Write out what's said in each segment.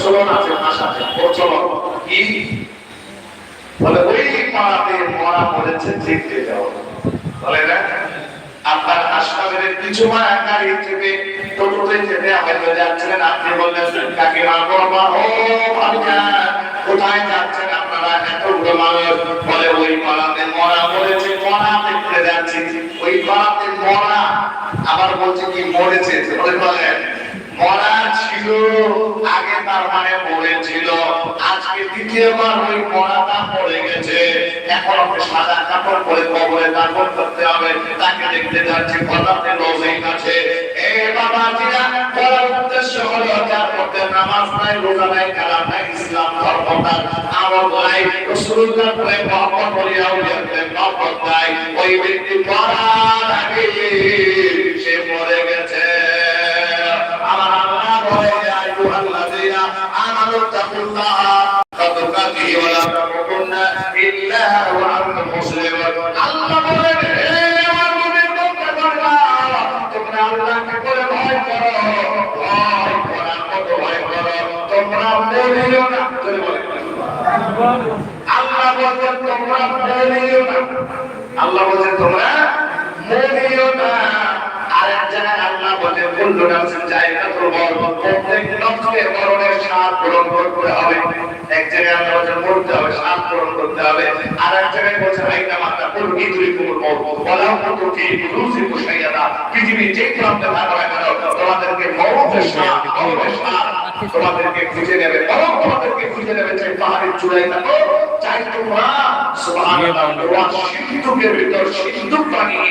প্রচলন আছে ভাষা প্রচলন। কি? বলে ওই পাড়াতে মরা পড়েছে দেখতে যাও বলে না? আপনার কিছু মারা গাড়ি টোটোতে যাচ্ছিলেন। আপনি বললেন ও ভাবিকা কোথায় যাচ্ছেন আপনারা? এতগুলো মানুষ বলে, ওই পাড়াতে মরা পড়েছে মরা দেখতে যাচ্ছি। ওই পাড়াতে মরা। আবার বলছে কি, মরেছে। মরা ছিল তার মানে মরেছিল আজকে দ্বিতীয়বার ওই মরাটা পড়ে গেছে। এখন ওকে সাদা কাপড় পরে কবরে দাফন করতে হবে। তাকে দেখতে যাচ্ছি কথাতে লজিক আছে। এ বাবা জিরা বলার উদ্দেশ্য হলো যার মধ্যে নামাজ নাই, রোজা নাই, কালাম নাই, ইসলাম ধর্মটা আমল নাই রসুলুল্লাহ করে মহব্বত করিয়া উলিয়াতে মহব্বত নাই। ওই ব্যক্তি মরার আগে সে মরে গেছে। আল্লাহ বলেন হে আমার মুমিন তোমরা আল্লাহ বলেন তোমরা মরিও না। বলেন কুল্লু নাফসিন জায়গাতুল মউত প্রত্যেক নফসের মরণের স্বাদ পূরণ করতে হবে। এক জায়গায় বলেন মরতে হবে স্বাদ পূরণ করতে হবে। আর এক জায়গায় বলেন আইনা মাতা কুল ইদরিকুমুল মউত ওয়ালা কুনতু ফি বুরুজিকুম শাইয়াদা পৃথিবী যে প্রান্তে থাকো না কেন তোমাদেরকে মউতের স্বাদ মউতের স্বাদ। তোমাদেরকে খুঁজে নেবে বরং তোমাদেরকে খুঁজে নেবে চাই পাহাড়ের চূড়ায় থাকো। চাই তোমরা সুবহানাল্লাহ সিন্ধুকের ভিতর সিন্ধুক বানিয়ে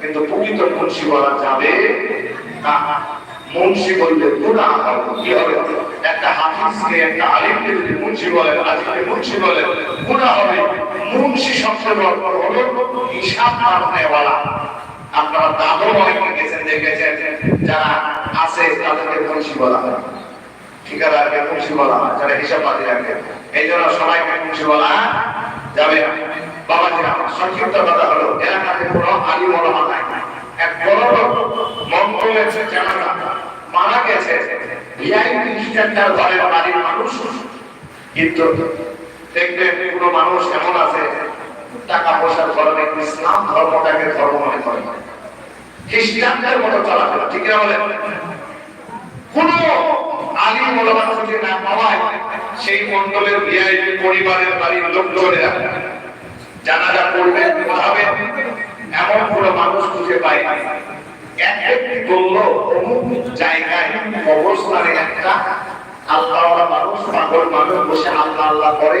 কিন্তু প্রকৃত মুন্সি। বলা যাবে? না। মুন্সি বললে গুণা হবে। একটা হাফিজকে, একটা আলিমকে যদি মুন্সি বলে আলিমকে মুন্সি বলে গুণা হবে। মুন্সি শব্দের অর্থ হিসাব মারনেওয়ালা আপনারা দাদু অনেকে গেছেন, দেখেছেন, যারা আছে তাদেরকে মুন্সি বলা হয়। ঠিকাদারকে মুন্সি বলা হয়, যারা হিসাব পাতি রাখে। এই জন্য সবাইকে মুন্সি বলা যাবে না। বাবাজি, আমার সংক্ষিপ্ত কথা হলো, এলাকাতে কোনো আলিম ওলামা নাই। এক বড় লোক মন্ত্র গেছে জানালা। মারা গেছে। ভিআইপি স্ট্যান্ডার্ড ঘরের বাড়ির মানুষ। কিন্তু দেখবেন কোনো মানুষ এমন আছে টাকা পয়সার কারণে ইসলাম ধর্মটাকে ধর্ম মনে করে খ্রিস্টানদের মতো চলাফেরা, ঠিক না বলেন কোন আলিম ওলামা খুঁজে না পাওয়ায়, সেই মন্ডলের ভিআইপি পরিবারের বাড়ির লোকজনেরা জানাজা করবে হবে এমন কোন মানুষ খুঁজে পায়। এক ব্যক্তি বলল, অমুক জায়গায় অবস্থানে একটা আল্লাহ মানুষ, পাগল মানুষ বসে আল্লাহ আল্লাহ করে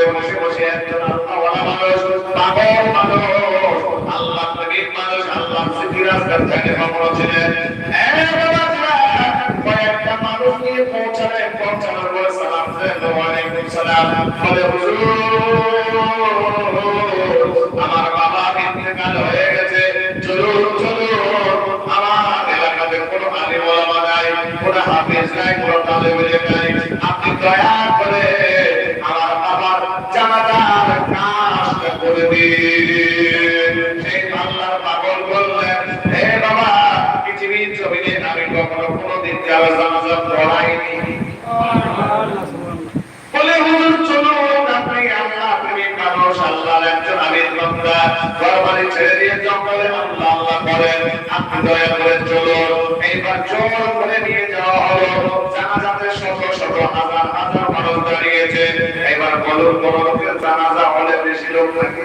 জঙ্গলে বসে বসে একজন আল্লাহওয়ালা মানুষ পাগল মানুষ আল্লাহ নবীর মানুষ আল্লাহ সিদ্ধির রাস্তার থেকে কবর ছিলেন কয়েকটা মানুষ নিয়ে পৌঁছালেন পৌঁছানোর পরে সালাম দিলেন ওয়ালাইকুম সালাম বলে হুজুর আমার বাবা ইন্তেকাল হয়ে গেছে চলুন চলুন আমার এলাকাতে আপনি দয়া করে ঘরবাড়ি ছেড়ে দিয়ে জঙ্গলে আল্লাহ করেন আপনি দয়া করে চলুন। এইবার জোর করে নিয়ে যাওয়া হলো। জানাজাতে শত শত হাজার হাজার মানুষ দাঁড়িয়েছে। এবার বলুন বড় জানাজা হলে বেশি লোক থাকে?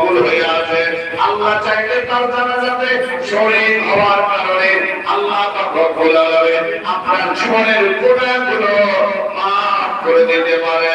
সে মকবুল হয়ে আছে। আল্লাহ চাইলে তার জানাজাতে শরীর হওয়ার কারণে আল্লাহ রব্বুল আলামিন আপনার জীবনের গুনাহগুলো মাফ করে দিতে পারে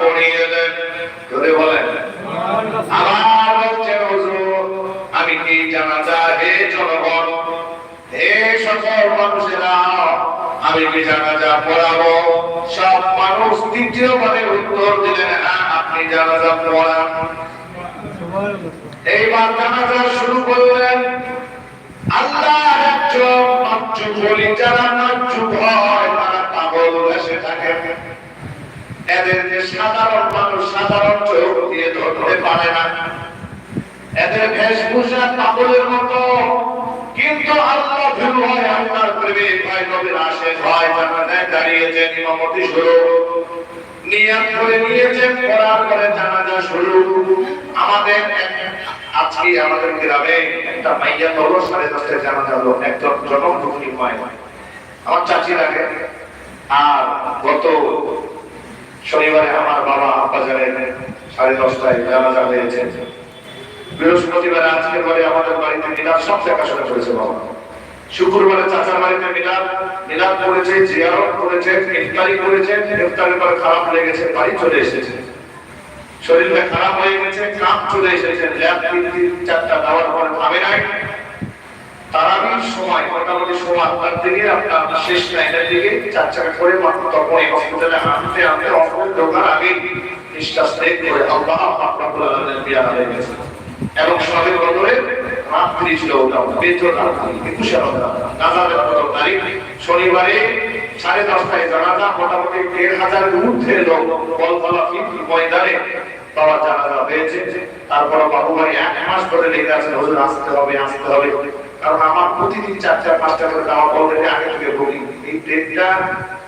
পড়িয়ে দেন। ধরে বলেন। আবার বলছেন হুজুর, আমি কি জানাজা হে জনগণ? হে সকল মানুষেরা, আমি কি জানাজা পড়াবো? সব মানুষ তৃতীয় বারে উত্তর দিলেন হ্যাঁ আপনি জানাজা পড়ান। এইবার জানাজা শুরু করলেন। আল্লাহ একজন মাত্র যারা মাত্র ভয় তারা পাগল বেসে থাকে। এদের যে সাধারণ মানুষ সাধারণ চোখ দিয়ে ধরতে পারে না। এদের বেশভূষা পাগলের মতো। কিন্তু আল্লাহ হয়, আল্লাহর প্রেমে ভাই নবীর হয় শুরু। নিয়াত করে নিয়েছেন, করার পরে শুরু। আমাদের আজকে আমাদের গ্রামে একটা মাইয়া সাড়ে মায় আমার চাচি লাগে আর গত শনিবারে আমার বাবা আব্বাজানের সাড়ে দশটায় জানাজা হয়েছে। বৃহস্পতিবার আজকে পরে আমাদের বাড়িতে মিলাদ, সব দেখাশোনা করেছে বাবা। শুক্রবারে চাচার বাড়িতে মিলাদ মিলাদ করেছে, জিয়ারত করেছে, ইফতারি করেছে, ইফতারের পর খারাপ লেগেছে বাড়ি চলে এসেছে। শরীরটা খারাপ হয়ে গেছে, কাপ চলে এসেছে, ল্যাব তিন, চারটা দেওয়ার পরে থামে নাই। শনিবারে সাড়ে দশটায় জানাজা, মোটামুটি দেড় হাজারের ঊর্ধ্বে লোক বলতলা ময়দানে বাবা জানাজা হয়েছে। তারপর বাবু ভাই এক মাস ধরে লেগে আছেন, হুজুর, আসতে হবে আসতে হবে। কারণ আমার প্রতিদিন চারটা পাঁচটা করে দাওয়া অলরেডি আগে থেকে বলি। এই ডেটটা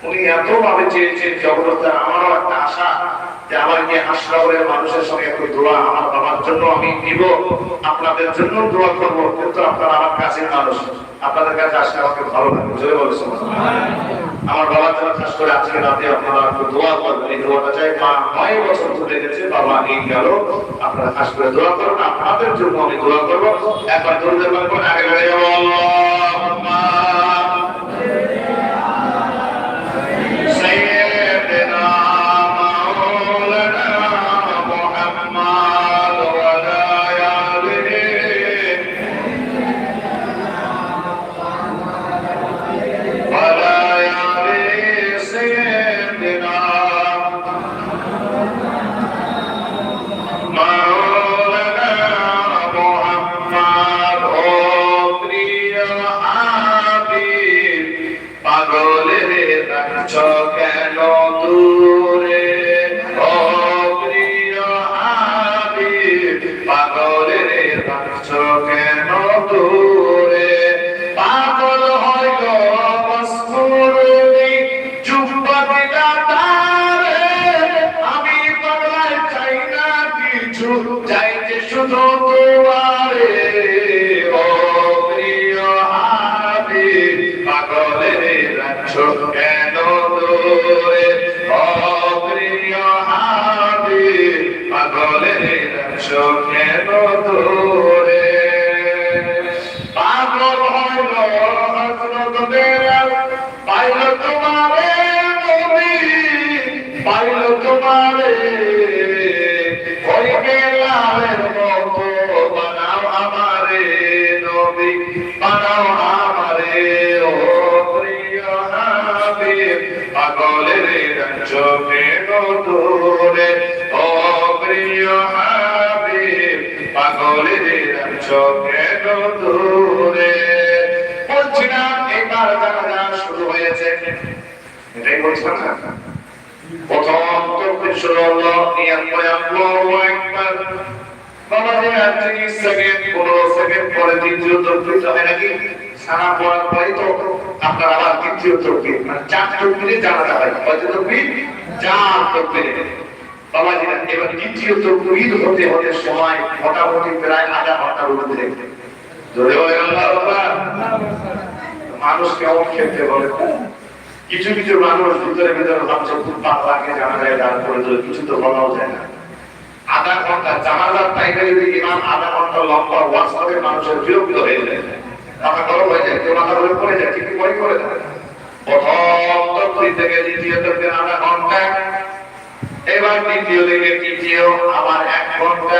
উনি এত ভাবে চেয়েছেন জগদ্দার আমারও একটা আশা যে আমার হাসপাতালের মানুষের সঙ্গে একটু দোয়া আমার বাবার জন্য আমি নিব, আপনাদের জন্য দোয়া করব, কিন্তু আপনারা আমার কাছে মানুষ, আপনাদের কাছে আসলে আমাকে ভালো লাগে বলেছেন আমার বাবা যারা খাস করে আজকে রাতে আপনারা একটু দোয়া করবেন। এই দোয়াটা চাই মা, নয় বছর ধরে গেছে বাবা এই গেল। আপনারা খাস করে দোয়া করুন, আপনাদের জন্য আমি দোয়া করব। একবার দৌড়ে আগে বেড়ে যাব আল্লাহুম্মা রাখছ কেন আছো? কেন দূরে? এটাই বলছিলাম না প্রথম তকবীর শুরু হলো ইয়াল্লাহু আল্লাহু আকবার বাবা 30 সেকেন্ড 15 সেকেন্ড পরে দ্বিতীয় তকবীর হয় নাকি? সানা পড়ার পরে তো আপনার আবার তৃতীয় তকবীর মানে হতে হতে সময় মোটামুটি প্রায় আধা ঘণ্টার উপরে জোরে বলে আল্লাহ আকবার মানুষ কেমন খেতে বলে কিছু কিছু মানুষ ভিতরে ভিতরে ভাবছে, খুব পাতলাকে জানা যায় দাঁড় করে কিছু তো বলাও যায় না। আধা ঘণ্টা জানাজার টাইমে যদি ইমাম আধা ঘণ্টা লম্বা ওয়াজ করে মানুষের বিরক্ত হয়ে যায়। মাথা গরম হয়ে যায় কেউ মাথা গরম করে যায় কিন্তু পরে করে দেয় প্রথম তকরি থেকে দ্বিতীয় তকরি আধা ঘণ্টা। এবার দ্বিতীয় থেকে তৃতীয়, আবার এক ঘণ্টা।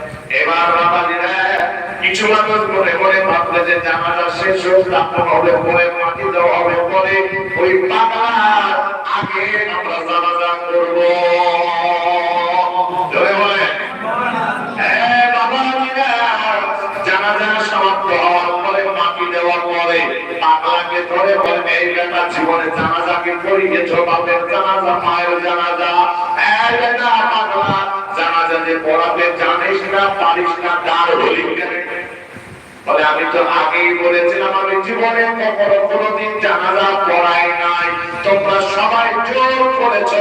এবার বাবাজিরা কিছু মানুষ মনে মনে ভাবলে যে জানাজা শেষ হোক দাপন হবে, পরে মাটি দেওয়া হবে, পরে ওই পাতার আগে আমরা জানাজা করব। ধরে বলে এই বাপের জানাজা, মায়ের জানাজা। এই বেটা পাগলা জানাজা যে পড়াতে জানিস না পারিস না তার হলি বলে, আমি তো আগেই বলেছিলাম, আমি জীবনে কখনো কোনোদিন জানাজা পড়াই নাই। তোমরা সবাই জোর করেছ।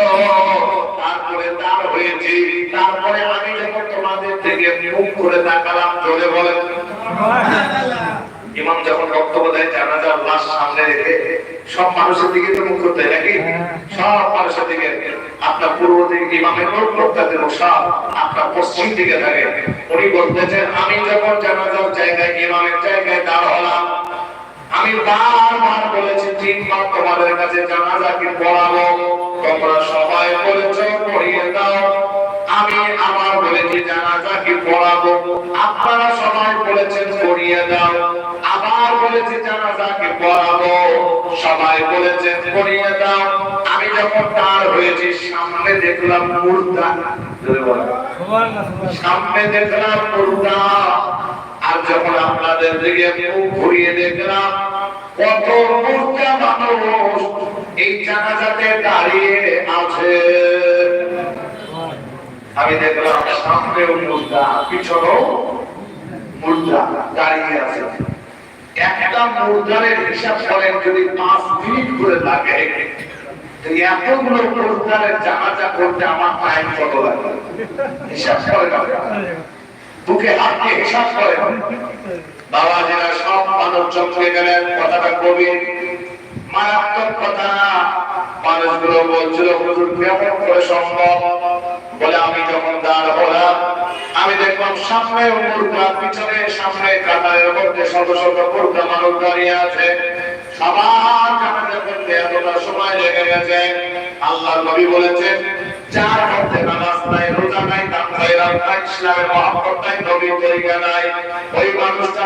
তারপরে তার হয়েছি। তারপরে আমি যখন তোমাদের থেকে মুখ করে তাকালাম, জোরে বলে ইমাম যখন জানাজার লাশ সামনে রেখে সব মানুষের দিকে তো মুখ করতে নাকি? সব মানুষের দিকে। আপনার পূর্ব দিকে ইমামের সব। আপনার পশ্চিম দিকে থাকে। উনি বলতেছেন, আমি যখন জানাজার জায়গায় ইমামের জায়গায় দাঁড় হলাম, আমি বারবার বলেছি, তিনবার তোমাদের কাছে জানাজাকে পড়াবো। তোমরা সবাই বলেছ, পড়িয়ে দাও। আমি আবার বলেছি জানাজাকে পড়াবো? আপনারা সবাই বলেছেন, পড়িয়ে দাও। আবার বলেছি জানাজাকে পড়াবো? সবাই বলেছেন, পড়িয়ে দাও। আমি যখন তার হয়েছি, সামনে দেখলাম মুর্দা সামনে দেখলাম মুর্দা আর যখন আপনাদের দিকে মুখ ঘুরিয়ে দেখলাম, কত মুর্দা মানুষ এই জানাজাতে দাঁড়িয়ে আছে। আমি দেখলাম সামনেও মুর্দা পিছনেও মুদ্রা দাঁড়িয়ে আছে। একটা মুদ্রারের হিসাব করেন, যদি পাঁচ মিনিট করে লাগে এতগুলো করতে আমার টাইম কত লাগে? হিসাব বুকে হাত দিয়ে হিসাব বাবা যারা সব মানুষ চমকে গেলেন, কথাটা কবি। মারাত্মক কথা। মানুষগুলো বলছিল, হুজুর, কেমন করে সম্ভব? বলে আমি যখন দাঁড় হলাম। আমি দেখলাম সামনে মুরগা পিছনে সামনে কাতারের মধ্যে শত শত মুরগা মানুষ দাঁড়িয়ে আছে। সবার জানাজা করতে এতটা সময় লেগে গেছে। আল্লাহ নবী বলেছেন, যার মধ্যে নামাজ নাই, রোজা নাই ইসলামের নাই নাই। ওই মানুষটা